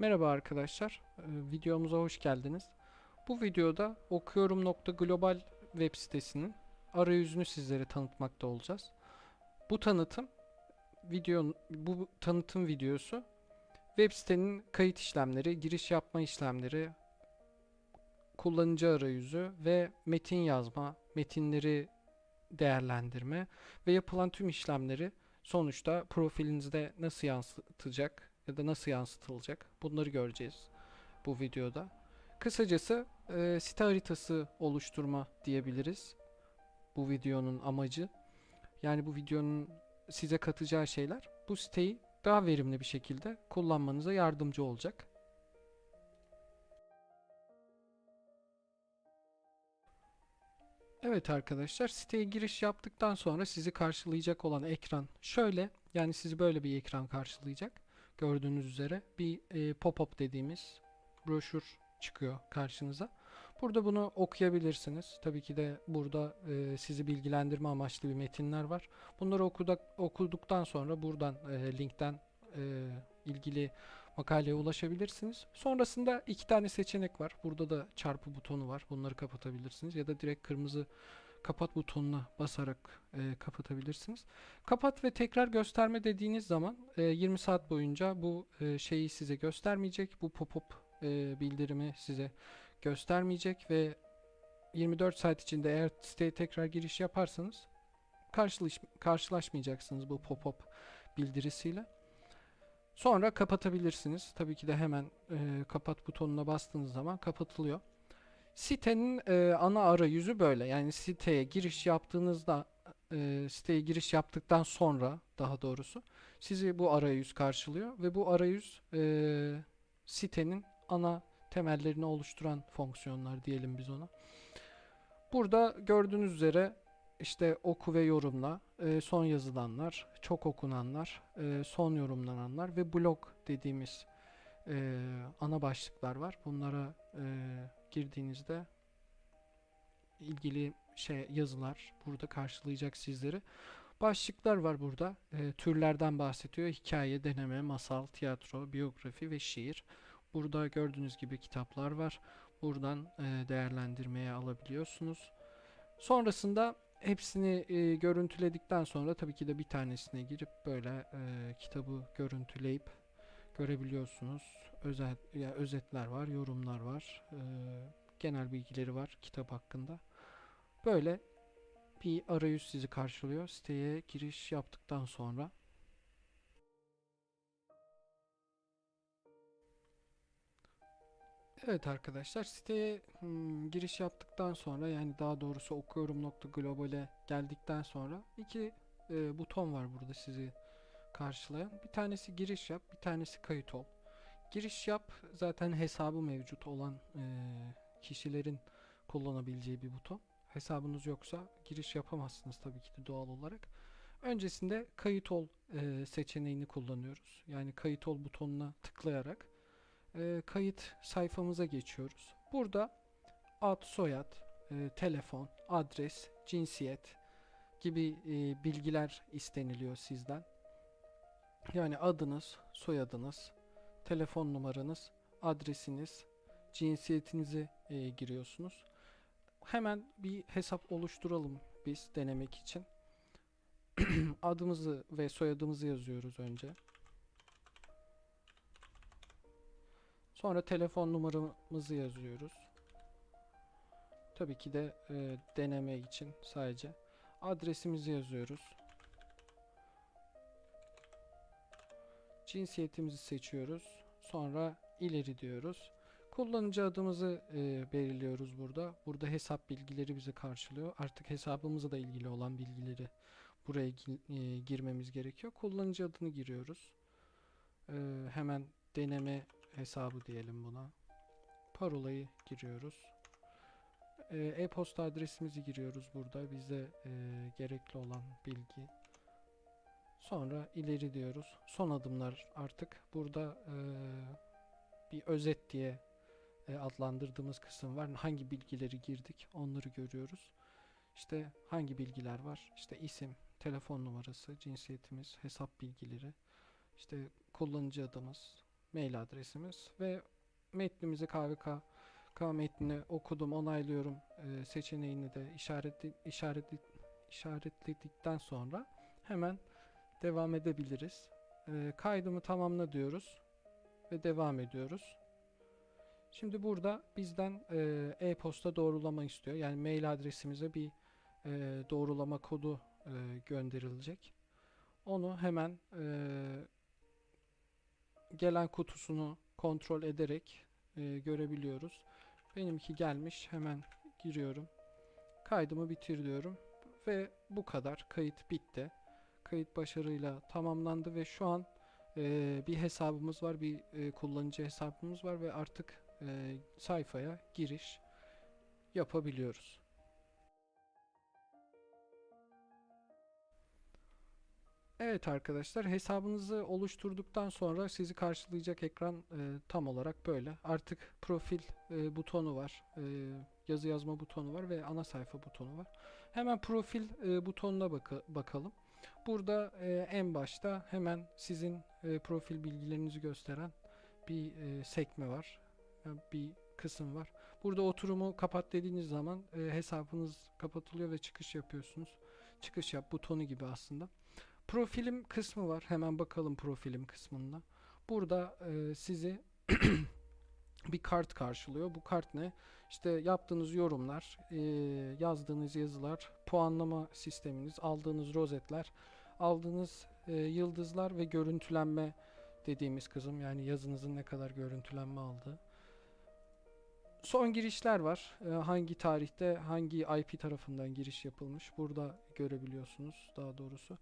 Merhaba arkadaşlar, Ee, videomuza hoş geldiniz. Bu videoda okuyorum.global web sitesinin arayüzünü sizlere tanıtmakta olacağız. Bu tanıtım video bu tanıtım videosu web sitenin kayıt işlemleri, giriş yapma işlemleri, kullanıcı arayüzü ve metin yazma, metinleri değerlendirme ve yapılan tüm işlemleri sonuçta profilinizde nasıl yansıtacak ya da nasıl yansıtılacak bunları göreceğiz bu videoda. Kısacası e, site haritası oluşturma diyebiliriz bu videonun amacı. Yani bu videonun size katacağı şeyler bu siteyi daha verimli bir şekilde kullanmanıza yardımcı olacak. Evet arkadaşlar siteye giriş yaptıktan sonra sizi karşılayacak olan ekran şöyle yani sizi böyle bir ekran karşılayacak. Gördüğünüz üzere bir e, pop-up dediğimiz broşür çıkıyor karşınıza. Burada bunu okuyabilirsiniz. Tabii ki de burada e, sizi bilgilendirme amaçlı bir metinler var. Bunları okudak, okuduktan sonra buradan e, linkten e, ilgili makaleye ulaşabilirsiniz. Sonrasında iki tane seçenek var. Burada da çarpı butonu var. Bunları kapatabilirsiniz ya da direkt kırmızı kapat butonuna basarak e, kapatabilirsiniz. Kapat ve tekrar gösterme dediğiniz zaman e, 20 saat boyunca bu e, şeyi size göstermeyecek. Bu pop-up e, bildirimi size göstermeyecek ve 24 saat içinde eğer siteye tekrar giriş yaparsanız karşılaş, karşılaşmayacaksınız bu pop-up bildirisiyle. Sonra kapatabilirsiniz. Tabii ki de hemen e, kapat butonuna bastığınız zaman kapatılıyor. Sitenin e, ana arayüzü böyle. Yani siteye giriş yaptığınızda e, siteye giriş yaptıktan sonra daha doğrusu sizi bu arayüz karşılıyor ve bu arayüz e, sitenin ana temellerini oluşturan fonksiyonlar diyelim biz ona. Burada gördüğünüz üzere işte oku ve yorumla, e, son yazılanlar, çok okunanlar, e, son yorumlananlar ve blog dediğimiz e, ana başlıklar var. Bunlara e, girdiğinizde ilgili şey yazılar burada karşılayacak sizleri. Başlıklar var burada. E, türlerden bahsediyor. Hikaye, deneme, masal, tiyatro, biyografi ve şiir. Burada gördüğünüz gibi kitaplar var. Buradan e, değerlendirmeye alabiliyorsunuz. Sonrasında hepsini e, görüntüledikten sonra tabii ki de bir tanesine girip böyle e, kitabı görüntüleyip görebiliyorsunuz. Özet, ya özetler var, yorumlar var, e, genel bilgileri var kitap hakkında. Böyle bir arayüz sizi karşılıyor. Siteye giriş yaptıktan sonra Evet arkadaşlar siteye hmm, giriş yaptıktan sonra yani daha doğrusu okuyorum.global'e geldikten sonra iki e, buton var burada sizi karşılayan. Bir tanesi giriş yap, bir tanesi kayıt ol. Giriş yap zaten hesabı mevcut olan e, kişilerin kullanabileceği bir buton. Hesabınız yoksa giriş yapamazsınız tabii ki de doğal olarak. Öncesinde kayıt ol e, seçeneğini kullanıyoruz. Yani kayıt ol butonuna tıklayarak e, kayıt sayfamıza geçiyoruz. Burada ad, soyad, e, telefon, adres, cinsiyet gibi e, bilgiler isteniliyor sizden. Yani adınız, soyadınız, telefon numaranız, adresiniz, cinsiyetinizi e, giriyorsunuz. Hemen bir hesap oluşturalım biz denemek için. Adımızı ve soyadımızı yazıyoruz önce. Sonra telefon numaramızı yazıyoruz. Tabii ki de e, deneme için sadece adresimizi yazıyoruz. Cinsiyetimizi seçiyoruz. Sonra ileri diyoruz. Kullanıcı adımızı e, belirliyoruz burada. Burada hesap bilgileri bizi karşılıyor. Artık hesabımızla da ilgili olan bilgileri buraya e, girmemiz gerekiyor. Kullanıcı adını giriyoruz. E, hemen deneme hesabı diyelim buna. Parolayı giriyoruz. E, E-posta adresimizi giriyoruz burada. Bize e, gerekli olan bilgi. Sonra ileri diyoruz. Son adımlar artık burada e, bir özet diye e, adlandırdığımız kısım var. Hangi bilgileri girdik onları görüyoruz. İşte hangi bilgiler var? İşte isim, telefon numarası, cinsiyetimiz, hesap bilgileri, işte kullanıcı adımız, mail adresimiz ve metnimizi KVK K metnini okudum, onaylıyorum e, seçeneğini de işaretli, işaretli, işaretledikten sonra hemen devam edebiliriz. E, kaydımı tamamla diyoruz ve devam ediyoruz. Şimdi burada bizden e, e-posta doğrulama istiyor. Yani mail adresimize bir e, doğrulama kodu e, gönderilecek. Onu hemen e, gelen kutusunu kontrol ederek e, görebiliyoruz. Benimki gelmiş. Hemen giriyorum. Kaydımı bitir diyorum. Ve bu kadar. Kayıt bitti. Kayıt başarıyla tamamlandı ve şu an e, bir hesabımız var. Bir e, kullanıcı hesabımız var ve artık e, sayfaya giriş yapabiliyoruz. Evet arkadaşlar hesabınızı oluşturduktan sonra sizi karşılayacak ekran e, tam olarak böyle. Artık profil e, butonu var, e, yazı yazma butonu var ve ana sayfa butonu var. Hemen profil e, butonuna baka- bakalım. Burada e, en başta hemen sizin e, profil bilgilerinizi gösteren bir e, sekme var, e, bir kısım var. Burada oturumu kapat dediğiniz zaman e, hesabınız kapatılıyor ve çıkış yapıyorsunuz. Çıkış yap butonu gibi aslında. Profilim kısmı var. Hemen bakalım profilim kısmında. Burada e, sizi bir kart karşılıyor. Bu kart ne? İşte yaptığınız yorumlar, e, yazdığınız yazılar, puanlama sisteminiz, aldığınız rozetler, aldığınız e, yıldızlar ve görüntülenme dediğimiz kısım. Yani yazınızın ne kadar görüntülenme aldığı. Son girişler var. E, hangi tarihte hangi IP tarafından giriş yapılmış. Burada görebiliyorsunuz daha doğrusu.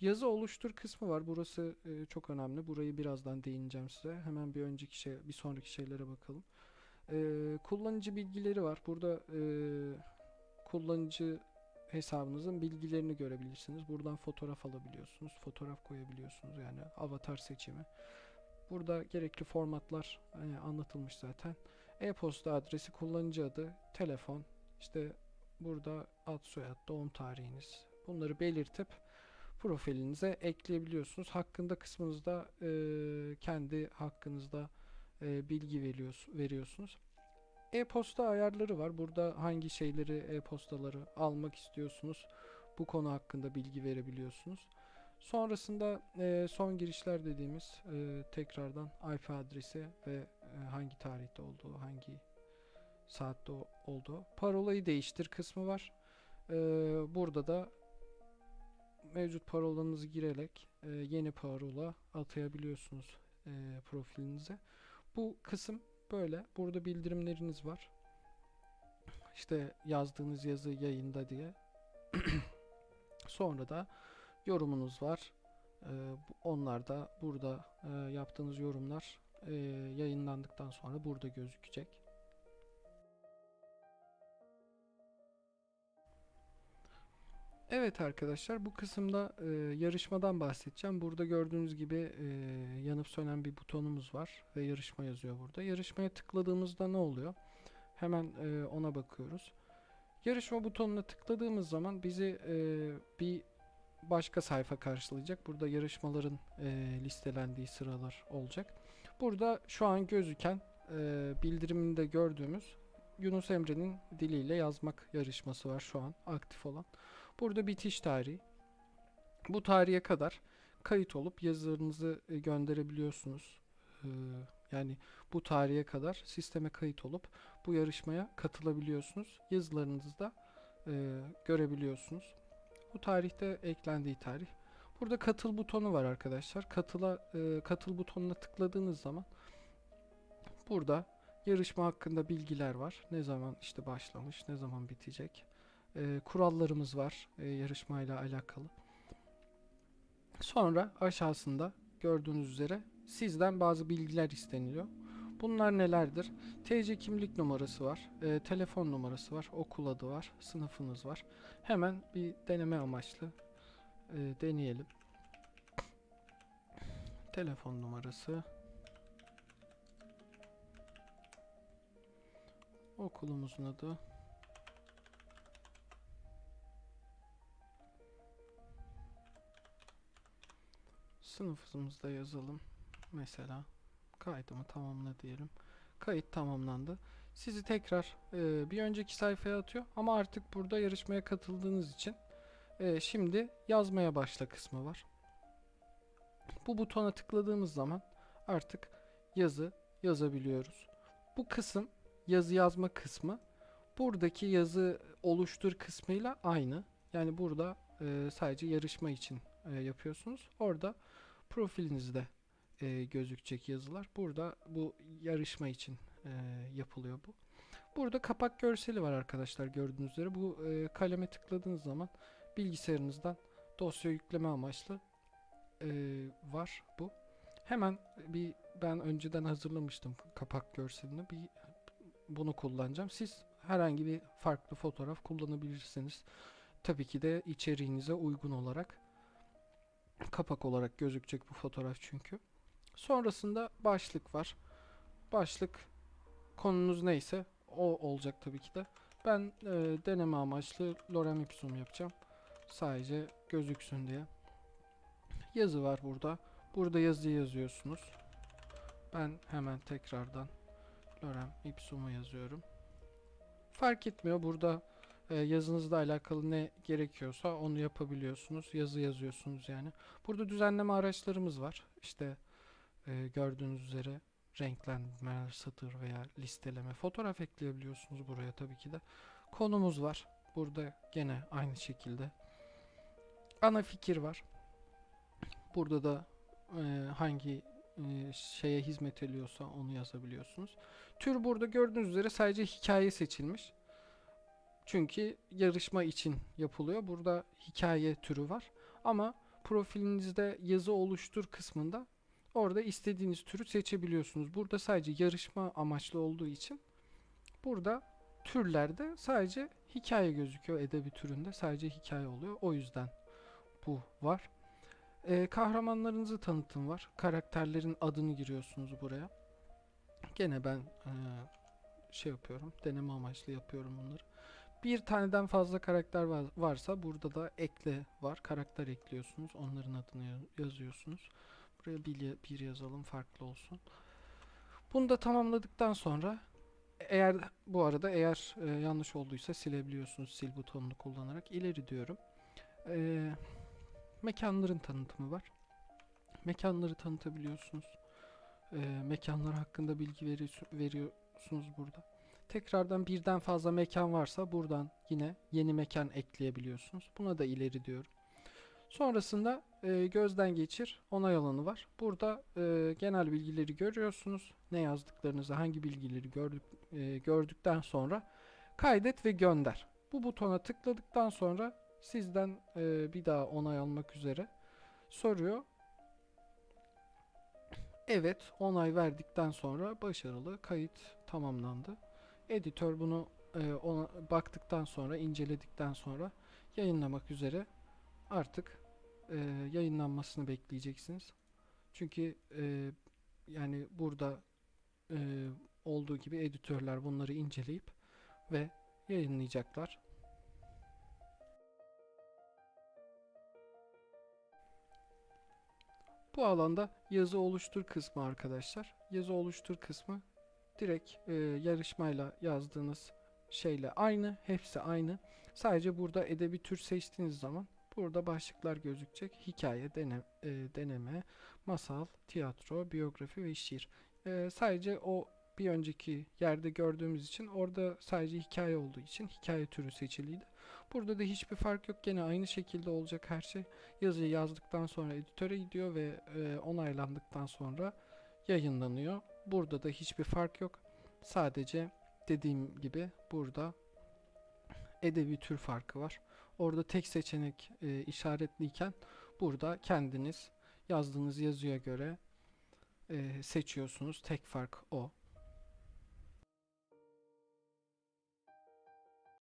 Yazı oluştur kısmı var. Burası e, çok önemli. Burayı birazdan değineceğim size. Hemen bir önceki şey, bir sonraki şeylere bakalım. E, kullanıcı bilgileri var. Burada e, kullanıcı hesabınızın bilgilerini görebilirsiniz. Buradan fotoğraf alabiliyorsunuz. Fotoğraf koyabiliyorsunuz. Yani avatar seçimi. Burada gerekli formatlar e, anlatılmış zaten. E-posta adresi, kullanıcı adı, telefon, işte burada ad soyad, doğum tarihiniz. Bunları belirtip profilinize ekleyebiliyorsunuz. Hakkında kısmınızda e, kendi hakkınızda e, bilgi veriyor, veriyorsunuz. E-posta ayarları var. Burada hangi şeyleri e-postaları almak istiyorsunuz. Bu konu hakkında bilgi verebiliyorsunuz. Sonrasında e, son girişler dediğimiz e, tekrardan IP adresi ve e, hangi tarihte olduğu, hangi saatte olduğu. Parolayı değiştir kısmı var. E, burada da mevcut parolanızı girerek e, yeni parola atayabiliyorsunuz e, profilinize. Bu kısım böyle. Burada bildirimleriniz var. İşte yazdığınız yazı yayında diye. Sonra da yorumunuz var. E, bu- onlar da burada e, yaptığınız yorumlar e, yayınlandıktan sonra burada gözükecek. Evet arkadaşlar bu kısımda e, yarışmadan bahsedeceğim. Burada gördüğünüz gibi e, yanıp sönen bir butonumuz var ve yarışma yazıyor burada. Yarışmaya tıkladığımızda ne oluyor? Hemen e, ona bakıyoruz. Yarışma butonuna tıkladığımız zaman bizi e, bir başka sayfa karşılayacak. Burada yarışmaların e, listelendiği sıralar olacak. Burada şu an gözüken e, bildiriminde gördüğümüz Yunus Emre'nin diliyle yazmak yarışması var şu an aktif olan. Burada bitiş tarihi. Bu tarihe kadar kayıt olup yazılarınızı e, gönderebiliyorsunuz. Ee, yani bu tarihe kadar sisteme kayıt olup bu yarışmaya katılabiliyorsunuz. Yazılarınızı da e, görebiliyorsunuz. Bu tarihte eklendiği tarih. Burada katıl butonu var arkadaşlar. Katıla e, katıl butonuna tıkladığınız zaman burada yarışma hakkında bilgiler var. Ne zaman işte başlamış, ne zaman bitecek e, kurallarımız var e, yarışmayla alakalı. Sonra aşağısında gördüğünüz üzere sizden bazı bilgiler isteniliyor. Bunlar nelerdir? TC kimlik numarası var, e, telefon numarası var, okul adı var, sınıfınız var. Hemen bir deneme amaçlı e, deneyelim. Telefon numarası. Okulumuzun adı. Sınıfımızda yazalım. Mesela Kaydımı tamamla diyelim. Kayıt tamamlandı. Sizi tekrar e, bir önceki sayfaya atıyor ama artık burada yarışmaya katıldığınız için e, şimdi yazmaya başla kısmı var. Bu butona tıkladığımız zaman artık yazı yazabiliyoruz. Bu kısım yazı yazma kısmı buradaki yazı oluştur kısmıyla aynı. Yani burada e, sadece yarışma için e, yapıyorsunuz. Orada profilinizde e, gözükecek yazılar. Burada bu yarışma için e, yapılıyor bu. Burada kapak görseli var arkadaşlar gördüğünüz üzere. Bu e, kaleme tıkladığınız zaman bilgisayarınızdan dosya yükleme amaçlı e, var bu. Hemen bir ben önceden hazırlamıştım kapak görselini. Bir bunu kullanacağım. Siz herhangi bir farklı fotoğraf kullanabilirsiniz. Tabii ki de içeriğinize uygun olarak kapak olarak gözükecek bu fotoğraf çünkü. Sonrasında başlık var. Başlık konunuz neyse o olacak tabii ki de. Ben e, deneme amaçlı lorem ipsum yapacağım. Sadece gözüksün diye. Yazı var burada. Burada yazı yazıyorsunuz. Ben hemen tekrardan lorem ipsum'u yazıyorum. Fark etmiyor. Burada yazınızla alakalı ne gerekiyorsa onu yapabiliyorsunuz. Yazı yazıyorsunuz yani. Burada düzenleme araçlarımız var. İşte e, gördüğünüz üzere renklendirme, satır veya listeleme, fotoğraf ekleyebiliyorsunuz buraya tabii ki de. Konumuz var. Burada gene aynı şekilde. Ana fikir var. Burada da e, hangi e, şeye hizmet ediyorsa onu yazabiliyorsunuz. Tür burada gördüğünüz üzere sadece hikaye seçilmiş. Çünkü yarışma için yapılıyor. Burada hikaye türü var. Ama profilinizde yazı oluştur kısmında orada istediğiniz türü seçebiliyorsunuz. Burada sadece yarışma amaçlı olduğu için burada türlerde sadece hikaye gözüküyor. Edebi türünde sadece hikaye oluyor. O yüzden bu var. Ee, kahramanlarınızı tanıtım var. Karakterlerin adını giriyorsunuz buraya. Gene ben e, şey yapıyorum. Deneme amaçlı yapıyorum bunları. Bir taneden fazla karakter var, varsa burada da ekle var. Karakter ekliyorsunuz. Onların adını ya- yazıyorsunuz. Buraya bir, bir yazalım farklı olsun. Bunu da tamamladıktan sonra eğer bu arada eğer e, yanlış olduysa silebiliyorsunuz sil butonunu kullanarak. ileri diyorum. Eee mekanların tanıtımı var. Mekanları tanıtabiliyorsunuz. Ee, mekanlar hakkında bilgi veriyorsu- veriyorsunuz burada. Tekrardan birden fazla mekan varsa buradan yine yeni mekan ekleyebiliyorsunuz. Buna da ileri diyorum. Sonrasında e, gözden geçir onay alanı var. Burada e, genel bilgileri görüyorsunuz. Ne yazdıklarınızı, hangi bilgileri gördük, e, gördükten sonra kaydet ve gönder. Bu butona tıkladıktan sonra sizden e, bir daha onay almak üzere soruyor. Evet, onay verdikten sonra başarılı kayıt tamamlandı. Editör bunu e, ona baktıktan sonra, inceledikten sonra yayınlamak üzere artık e, yayınlanmasını bekleyeceksiniz. Çünkü e, yani burada e, olduğu gibi editörler bunları inceleyip ve yayınlayacaklar. Bu alanda yazı oluştur kısmı arkadaşlar. Yazı oluştur kısmı direkt e, yarışmayla yazdığınız şeyle aynı. Hepsi aynı. Sadece burada edebi tür seçtiğiniz zaman burada başlıklar gözükecek. Hikaye, dene, e, deneme, masal, tiyatro, biyografi ve şiir. E, sadece o bir önceki yerde gördüğümüz için orada sadece hikaye olduğu için hikaye türü seçiliydi. Burada da hiçbir fark yok. Gene aynı şekilde olacak her şey. Yazıyı yazdıktan sonra editöre gidiyor ve e, onaylandıktan sonra yayınlanıyor. Burada da hiçbir fark yok. Sadece dediğim gibi burada edebi tür farkı var. Orada tek seçenek e, işaretliyken burada kendiniz yazdığınız yazıya göre e, seçiyorsunuz. Tek fark o.